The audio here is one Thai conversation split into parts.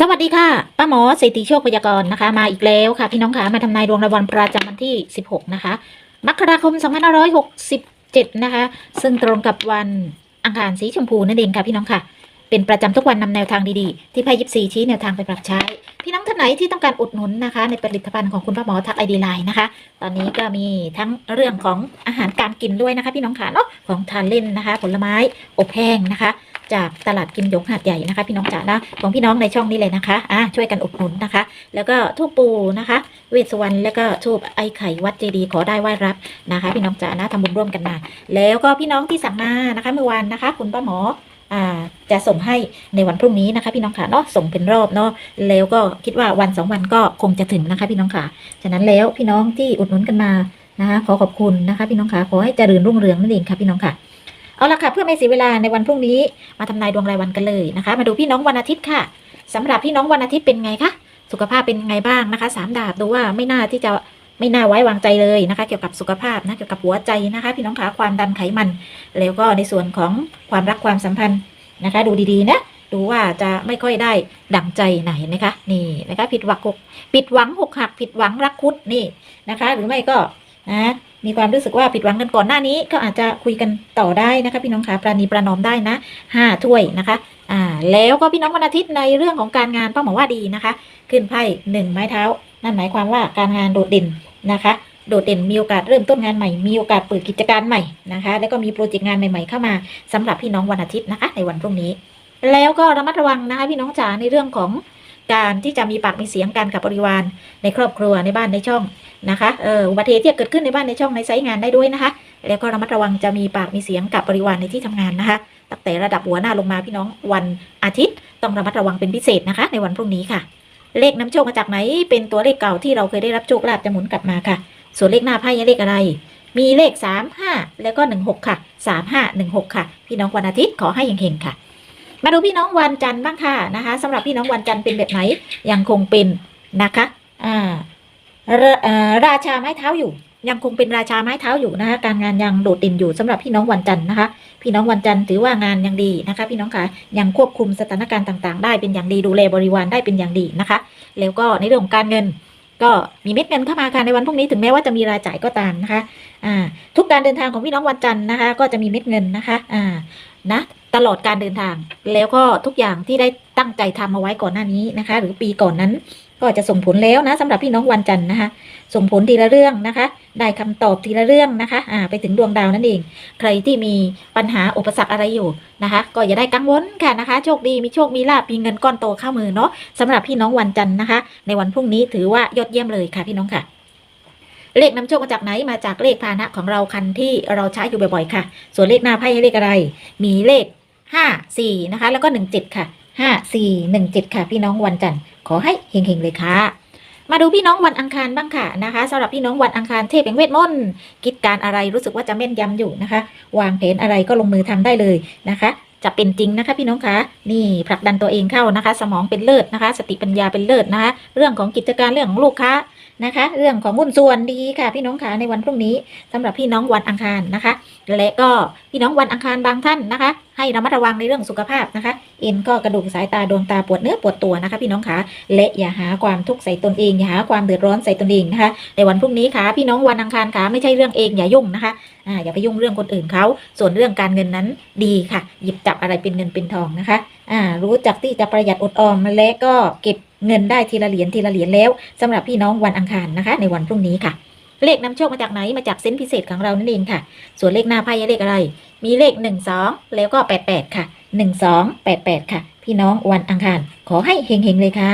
สวัสดีค่ะป้าหมอสิทธิโชคพยากรณ์นะคะ มาอีกแล้วค่ะ พี่น้องคะมาทำนายดวงรายวันประจำวันที่ 16 นะคะมกราคม 2567 นะคะ ซึ่งตรงกับวันอังคารสีชมพูนั่นเองค่ะพี่น้องค่ะ เป็นประจำทุกวันนำแนวทางดีๆ ที่ไพ่ยิปซีชี้แนวทางไปปรับใช้านไหนที่ต้องการอุดหนุนนะคะ ในผลิตภัณฑ์ของคุณป้าหมอทักไอดีไลน์นะคะ ตอนนี้ก็มีทั้งเรื่องของอาหารการกินด้วยนะคะ พี่น้องค่ะเนาะของทานเล่นนะคะ ผลไม้อบแห้งนะคะ จากตลาดกิมหยงหาดใหญ่นะคะ พี่น้องจ๋านะของพี่น้องในช่องนี้เลยนะคะอะช่วยกันอุดหนุนนะคะ แล้วก็ทูปปูนะคะ เวสวรรณแล้วก็ทูบไอไข่วัดเจดีขอได้ไหว้รับนะคะ พี่น้องจ๋านะทำบุญร่วมกันมา แล้วก็พี่น้องที่สั่งมานะคะเมื่อวานนะคะ คุณป้าหมอ จะส่งให้ในวันพรุ่งนี้นะคะ พี่น้องค่ะเนาะส่งเป็นรอบเนาะแล้วก็คิดว่าวันสองวันก็คงจะถึงนะคะ พี่น้องค่ะฉะนั้นแล้วพี่น้องที่อุดหนุนกันมานะคะขอขอบคุณนะคะ พี่น้องค่ะขอให้เจริญรุ่งเรืองนั่นเองค่ะพี่น้องค่ะเอาละค่ะเพื่อไม่เสียเวลาในวันพรุ่งนี้มาทำนายดวงรายวันกันเลยนะคะ มาดูพี่น้องวันอาทิตย์ค่ะสำหรับพี่น้องวันอาทิตย์เป็นไงคะสุขภาพเป็นไงบ้างนะคะสามดาบดูว่าไม่น่าที่จะ ไม่น่าไว้วางใจเลยนะคะ เกี่ยวกับสุขภาพนะเกี่ยวกับหัวใจนะคะ พี่น้องขาความดันไขมัน แล้วก็ในส่วนของความรักความสัมพันธ์นะคะ ดูดีๆนะดูว่าจะไม่ค่อยได้ดั่งใจไหนนะคะ นี่นะคะผิดหวังหกผิดหวังหกหักผิดหวังรักคุดนี่นะคะ หรือไม่ก็นะมีความรู้สึกว่าผิดหวังกันก่อนหน้านี้ก็อาจจะคุยกันต่อได้นะคะ พี่น้องขาปราณีประนอมได้นะห้าถ้วยนะคะอ่าแล้วก็พี่น้องวันอาทิตย์ในเรื่องของการงานป้าหมอกว่าดีนะคะ ขึ้นไพ่หนึ่งไม้เท้า นั่นหมายความว่าการงานโดดเด่น นะคะ โดดเด่นมีโอกาสเริ่มต้นงานใหม่ มีโอกาสเปิดกิจการใหม่นะคะ แล้วก็มีโปรเจกต์งานใหม่ๆเข้ามาสำหรับพี่น้องวันอาทิตย์นะคะ ในวันพรุ่งนี้ แล้วก็ระมัดระวังนะคะพี่น้องจ๋าในเรื่องของการที่จะมีปากมีเสียงกันกับบริวาร ในครอบครัวในบ้านในช่องนะคะเอออุบัติเหตุที่เกิดขึ้นในบ้านในช่องในไซต์งานได้ด้วยนะคะ แล้วก็ระมัดระวังจะมีปากมีเสียงกับบริวารในที่ทำงานนะคะตั้งแต่ระดับหัวหน้าลงมาพี่น้องวันอาทิตย์ ต้องระมัดระวังเป็นพิเศษนะคะ ในวันพรุ่งนี้ค่ะ เลขน้ำโชคมาจากไหน เป็นตัวเลขเก่าที่เราเคยได้รับโชคลาภจะหมุนกลับมาค่ะ ส่วนเลขหน้าไพ่เลขอะไร มีเลข 3 5 แล้วก็ 16 ค่ะ 3 5 1 6 ค่ะ พี่น้องวันอาทิตย์ขอให้เฮงๆค่ะ มาดูพี่น้องวันจันทร์บ้างค่ะนะคะสำหรับพี่น้องวันจันทร์เป็นแบบไหนยังคงเป็นนะคะอ่าราชาไม้เท้าอยู่ ยังคงเป็นราชาไม้เท้าอยู่นะคะการงานยังโดดเด่นอยู่สำหรับพี่น้องวันจันทร์นะคะ พี่น้องวันจันทร์ถือว่างานยังดีนะคะ พี่น้องคะยังควบคุมสถานการณ์ต่างๆ ได้เป็นอย่างดีดูแลบริวารได้เป็นอย่างดีนะคะ แล้วก็ในเรื่องของการเงิน ก็มีเม็ดเงินเข้ามาค่ะในวันพรุ่งนี้ถึงแม้ว่าจะมีรายจ่ายก็ตามนะคะอ่าทุกการเดินทางของพี่น้องวันจันทร์นะคะ ก็จะมีเม็ดเงินนะคะอ่านะตลอดการเดินทางแล้วก็ทุกอย่างที่ได้ตั้งใจทำเอาไว้ก่อนหน้านี้นะคะ หรือปีก่อนนั้น ก็จะส่งผลแล้วนะสำหรับพี่น้องวันจันทร์นะคะ ส่งผลทีละเรื่องนะคะ ได้คำตอบทีละเรื่องนะคะอ่าไปถึงดวงดาวนั่นเอง ใครที่มีปัญหาอุปสรรคอะไรอยู่นะคะ ก็อย่าได้กังวลค่ะนะคะ โชคดีมีโชคมีลาภมีเงินก้อนโตเข้ามือเนาะสำหรับพี่น้องวันจันทร์นะคะ ในวันพรุ่งนี้ถือว่ายอดเยี่ยมเลยค่ะพี่น้องค่ะเลขนำโชคมาจากไหนมาจากเลขพาหนะของเราคันที่เราใช้อยู่บ่อยๆค่ะ ส่วนเลขหน้าไพ่ให้เลขอะไร มีเลขห้าสี่นะคะ แล้วก็หนึ่งเจ็ดค่ะ ห้าสี่หนึ่งเจ็ดค่ะพี่น้องวันจันทร์ขอให้เฮงๆเลยค่ะ มาดูพี่น้องวันอังคารบ้างค่ะนะคะสำหรับพี่น้องวันอังคารเทพแห่งเวทมนต์คิดการอะไรรู้สึกว่าจะแม่นยำอยู่นะคะ วางแผนอะไรก็ลงมือทำได้เลยนะคะจะเป็นจริงนะคะพี่น้องคะนี่ผลักดันตัวเองเข้านะคะ สมองเป็นเลิศนะคะ สติปัญญาเป็นเลิศนะคะ เรื่องของกิจการเรื่องของลูกค้านะคะ เรื่องของหุ้นส่วนดีค่ะพี่น้องคะในวันพรุ่งนี้สำหรับพี่น้องวันอังคารนะคะและก็พี่น้องวันอังคารบางท่านนะคะ ให้ระมัดระวังในเรื่องสุขภาพนะคะ เอ็นก็กระดูกสายตาดวงตาปวดเนื้อปวดตัวนะคะ พี่น้องคะและอย่าหาความทุกข์ใส่ตนเองอย่าหาความเดือดร้อนใส่ตนเองนะคะในวันพรุ่งนี้ค่ะ พี่น้องวันอังคารค่ะไม่ใช่เรื่องเองอย่ายุ่งนะคะอ่าอย่าไปยุ่งเรื่องคนอื่นเขาส่วนเรื่องการเงินนั้นดีค่ะ หยิบจับอะไรเป็นเงินเป็นทองนะคะอ่ารู้จักที่จะประหยัดอดออมและก็เก็บเงินได้ทีละเหรียญทีละเหรียญแล้วสำหรับพี่น้องวันอังคารนะคะ ในวันพรุ่งนี้ค่ะเลขนำโชคมาจากไหนมาจากเซนต์พิเศษของเรานั่นเองค่ะ ส่วนเลขหน้าไพ่เลขอะไร มีเลขหนึ่งสองแล้วก็แปดแปดค่ะหนึ่งสองแปดแปดค่ะ พี่น้องวันอังคาร ขอให้เฮงๆเลยค่ะ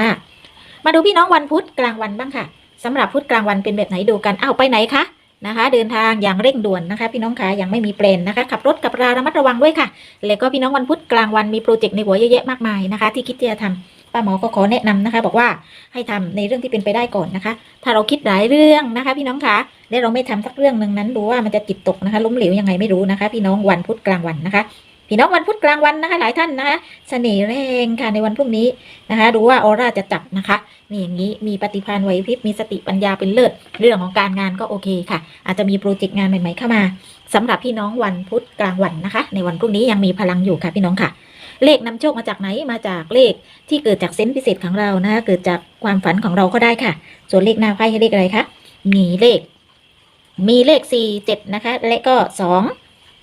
มาดูพี่น้องวันพุธกลางวันบ้างค่ะสำหรับพุธกลางวันเป็นแบบไหนดูกันอ้าวไปไหนคะนะคะ เดินทางอย่างเร่งด่วนนะคะ พี่น้องคะยังไม่มีแปลนนะคะ ขับรถกับราระมัดระวังด้วยค่ะ แล้วก็พี่น้องวันพุธกลางวันมีโปรเจกต์ในหัวเยอะแยะมากมายนะคะ ที่คิดจะทำ ป้าหมอก็ขอแนะนำนะคะ บอกว่าให้ทำในเรื่องที่เป็นไปได้ก่อนนะคะ ถ้าเราคิดหลายเรื่องนะคะ พี่น้องคะและเราไม่ทำสักเรื่องหนึ่งนั้นดูว่ามันจะจิตตกนะคะ ล้มเหลวยังไงไม่รู้นะคะ พี่น้องวันพุธกลางวันนะคะพี่น้องวันพุธกลางวันนะคะ หลายท่านนะคะเสน่ห์แรงค่ะในวันพรุ่งนี้นะคะดูว่าออร่าจะจับนะคะนี่อย่างนี้มีปฏิภาณไหวพริบมีสติปัญญาเป็นเลิศเรื่องของการงานก็โอเคค่ะ อาจจะมีโปรเจกต์งานใหม่ๆเข้ามาสำหรับพี่น้องวันพุธกลางวันนะคะ ในวันพรุ่งนี้ยังมีพลังอยู่ค่ะพี่น้องค่ะ เลขนำโชคมาจากไหนมาจากเลขที่เกิดจากเซนส์พิเศษของเรานะคะเกิดจากความฝันของเราก็ได้ค่ะ ส่วนเลขหน้าไพ่ให้เลขอะไรคะมีเลข มีเลขสี่เจ็ดนะคะ และก็สอง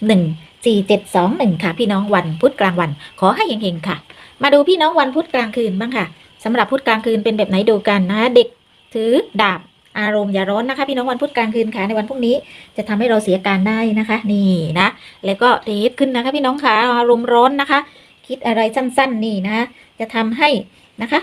หนึ่งสี่เจ็ดสองหนึ่งค่ะ พี่น้องวันพุธกลางวัน ขอให้เฮงๆค่ะ มาดูพี่น้องวันพุธกลางคืนบ้างค่ะสำหรับพุธกลางคืนเป็นแบบไหนดูกันนะคะเด็กถือดาบอารมณ์อย่าร้อนนะคะ พี่น้องวันพุธกลางคืนค่ะในวันพรุ่งนี้จะทำให้เราเสียการได้นะคะ นี่นะ แล้วก็เดทขึ้นนะคะ พี่น้องขาอารมณ์ร้อนนะคะ คิดอะไรสั้นๆนี่นะ จะทำให้นะคะ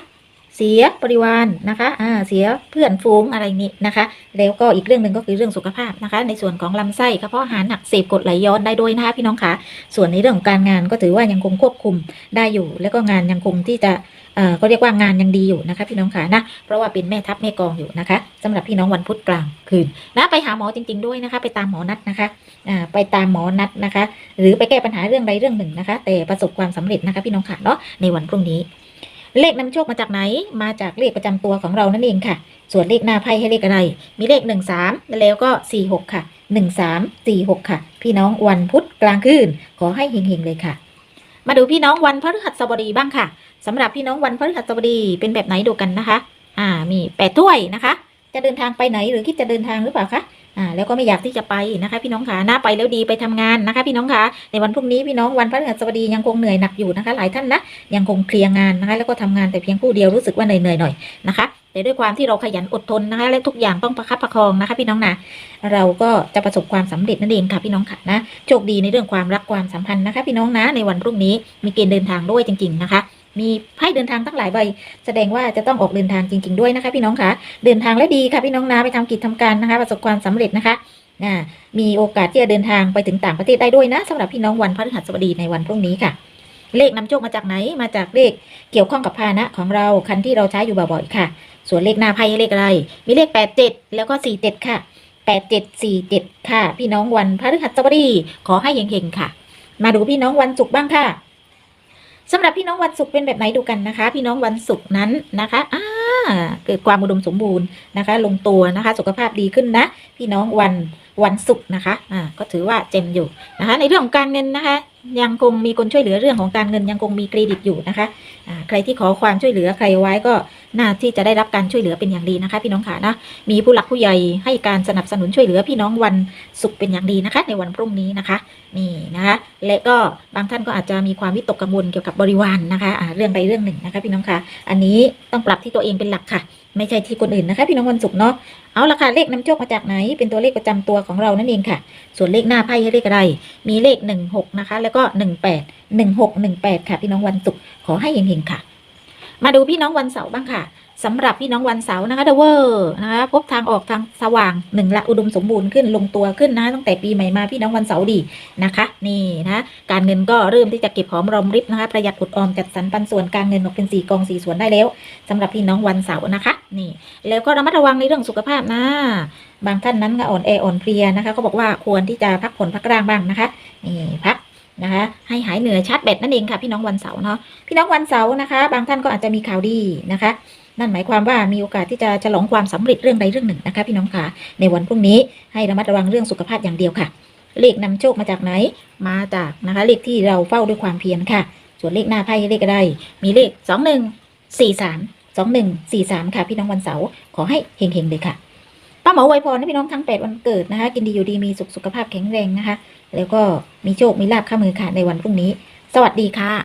เสียบริวารนะคะอ่าเสียเพื่อนฝูงอะไรนี้นะคะ แล้วก็อีกเรื่องหนึ่งก็คือเรื่องสุขภาพนะคะ ในส่วนของลำไส้กระเพาะอาหารหนักเสพกดไหลย้อนได้ด้วยนะคะพี่น้องคะส่วนในเรื่องของการงานก็ถือว่ายังคงควบคุมได้อยู่ แล้วก็งานยังคงที่จะเอ่อก็เรียกว่างานยังดีอยู่นะคะ พี่น้องคะนะเพราะว่าเป็นแม่ทัพแม่กองอยู่นะคะสำหรับพี่น้องวันพุธกลางคืนนะไปหาหมอจริง ๆด้วยนะคะ ไปตามหมอนัดนะคะอ่าไปตามหมอนัดนะคะ หรือไปแก้ปัญหาเรื่องใดเรื่องหนึ่งนะคะ แต่ประสบความสำเร็จนะคะ พี่น้องค่ะเนาะในวันพรุ่งนี้ เลขนำโชคมาจากไหน มาจากเลขประจำตัวของเรานั่นเองค่ะ ส่วนเลขหน้าไพ่ให้เลขอะไร มีเลขหนึ่งสามแล้วก็สี่หกค่ะหนึ่งสามสี่หกค่ะ พี่น้องวันพุธกลางคืน ขอให้เฮงๆเลยค่ะ มาดูพี่น้องวันพฤหัสบดีบ้างค่ะสำหรับพี่น้องวันพฤหัสบดีเป็นแบบไหนดูกันนะคะ อ่ามีแปดถ้วยนะคะ จะเดินทางไปไหนหรือคิดจะเดินทางหรือเปล่าคะอ่าแล้วก็ไม่อยากที่จะไปนะคะพี่น้องขาหน้าไปแล้วดีไปทำงานนะคะ พี่น้องขาในวันพรุ่งนี้พี่น้องวันพฤหัสบดียังคงเหนื่อยหนักอยู่นะคะ หลายท่านนะยังคงเคลียร์งานนะคะ แล้วก็ทำงานแต่เพียงผู้เดียวรู้สึกว่าเหนื่อยๆหน่อยนะคะแต่ด้วยความที่เราขยันอดทนนะคะและทุกอย่างต้องประคับประคองนะคะ พี่น้องนะเราก็จะประสบความสำเร็จนั่นเองค่ะพี่น้องค่ะนะโชคดีในเรื่องความรักความสัมพันธ์นะคะ พี่น้องนะในวันพรุ่งนี้มีเกณฑ์เดินทางด้วยจริง ๆนะคะ มีไพ่เดินทางตั้งหลายใบ แสดงว่าจะต้องออกเดินทางจริง ๆ ด้วยนะคะ พี่น้องคะเดินทางและดีค่ะพี่น้องนะไปทำกิจทำการนะคะ ประสบความสำเร็จนะคะมีโอกาสที่จะเดินทางไปถึงต่างประเทศได้ด้วยนะสำหรับพี่น้องวันพฤหัสบดีในวันพรุ่งนี้ค่ะ เลขนำโชคมาจากไหนมาจากเลขเกี่ยวข้องกับพานะของเราคันที่เราใช้อยู่บ่อยๆค่ะ ส่วนเลขหน้าไพ่เลขอะไร มีเลขแปดเจ็ดแล้วก็สี่เจ็ดค่ะแปดเจ็ดสี่เจ็ดค่ะ พี่น้องวันพฤหัสบดีขอให้เฮงๆค่ะ มาดูพี่น้องวันศุกร์บ้างค่ะ สำหรับพี่น้องวันศุกร์เป็นแบบไหนดูกันนะคะ พี่น้องวันศุกร์นั้นนะคะอ่าเกิดความอุดมสมบูรณ์นะคะ ลงตัวนะคะ สุขภาพดีขึ้นนะ พี่น้องวัน วันศุกร์นะคะอ่าก็ถือว่าเจมอยู่นะคะ ในเรื่องของการเงินนะคะ ยังคงมีคนช่วยเหลือเรื่องของการเงินยังคงมีเครดิตอยู่นะคะอ่าใครที่ขอความช่วยเหลือใครไว้ก็น่าที่จะได้รับการช่วยเหลือเป็นอย่างดีนะคะ พี่น้องค่ะนะมีผู้หลักผู้ใหญ่ให้การสนับสนุนช่วยเหลือพี่น้องวันศุกร์เป็นอย่างดีนะคะ ในวันพรุ่งนี้นะคะนี่นะคะและก็บางท่านก็อาจจะมีความวิตกกังวลเกี่ยวกับบริวารนะคะอ่าเรื่องใดเรื่องหนึ่งนะคะ พี่น้องค่ะอันนี้ต้องปรับที่ตัวเองเป็นหลักค่ะ ไม่ใช่ที่คนอื่นนะคะ พี่น้องวันศุกร์เนาะเอาละค่ะเลขนำโชคมาจากไหน เป็นตัวเลขประจำตัวของเรานั่นเองค่ะ ส่วนเลขหน้าไพ่เลขอะไร มีเลขหนึ่งหกนะคะ แล้วก็หนึ่งแปดหนึ่งหกหนึ่งแปดค่ะ พี่น้องวันศุกร์ขอให้เฮงๆค่ะ มาดูพี่น้องวันเสาร์บ้างค่ะ สำหรับพี่น้องวันเสาร์นะคะเดเวอร์นะคะพบทางออกทางสว่างหนึ่งละอุดมสมบูรณ์ขึ้นลงตัวขึ้นนะตั้งแต่ปีใหม่มาพี่น้องวันเสาร์ดีนะคะ นี่นะการเงินก็เริ่มที่จะเก็บหอมรอมริบนะคะประหยัดอดออมจัดสรรปันส่วนการเงินออกเป็นสี่กองสี่ส่วนได้แล้วสำหรับพี่น้องวันเสาร์นะคะ นี่ แล้วก็ระมัดระวังในเรื่องสุขภาพนะ บางท่านนั้นก็อ่อนแออ่อนเพลียนะคะก็บอกว่าควรที่จะพักผ่อนพักร่างบ้างนะคะนี่พักนะคะให้หายเหนื่อยชาร์จแบตนั่นเองค่ะพี่น้องวันเสาร์เนาะพี่น้องวันเสาร์นะคะ บางท่านก็อาจจะมีข่าวดีนะคะ นั่นหมายความว่ามีโอกาสที่จะฉลองความสำเร็จเรื่องใดเรื่องหนึ่งนะคะ พี่น้องค่ะในวันพรุ่งนี้ให้ระมัดระวังเรื่องสุขภาพอย่างเดียวค่ะ เลขนำโชคมาจากไหน มาจากนะคะ เลขที่เราเฝ้าด้วยความเพียรค่ะ ส่วนเลขหน้าไพ่เลขอะไรมีเลขสองหนึ่งสี่สามสองหนึ่งสี่สามค่ะ พี่น้องวันเสาร์ขอให้เฮงๆเลยค่ะป้าหมอไวยพรให้พี่น้องทั้งแปดวันเกิดนะคะ กินดีอยู่ดีมีสุขสุขภาพแข็งแรงนะคะ แล้วก็มีโชคมีลาภข้ามือค่ะในวันพรุ่งนี้ สวัสดีค่ะ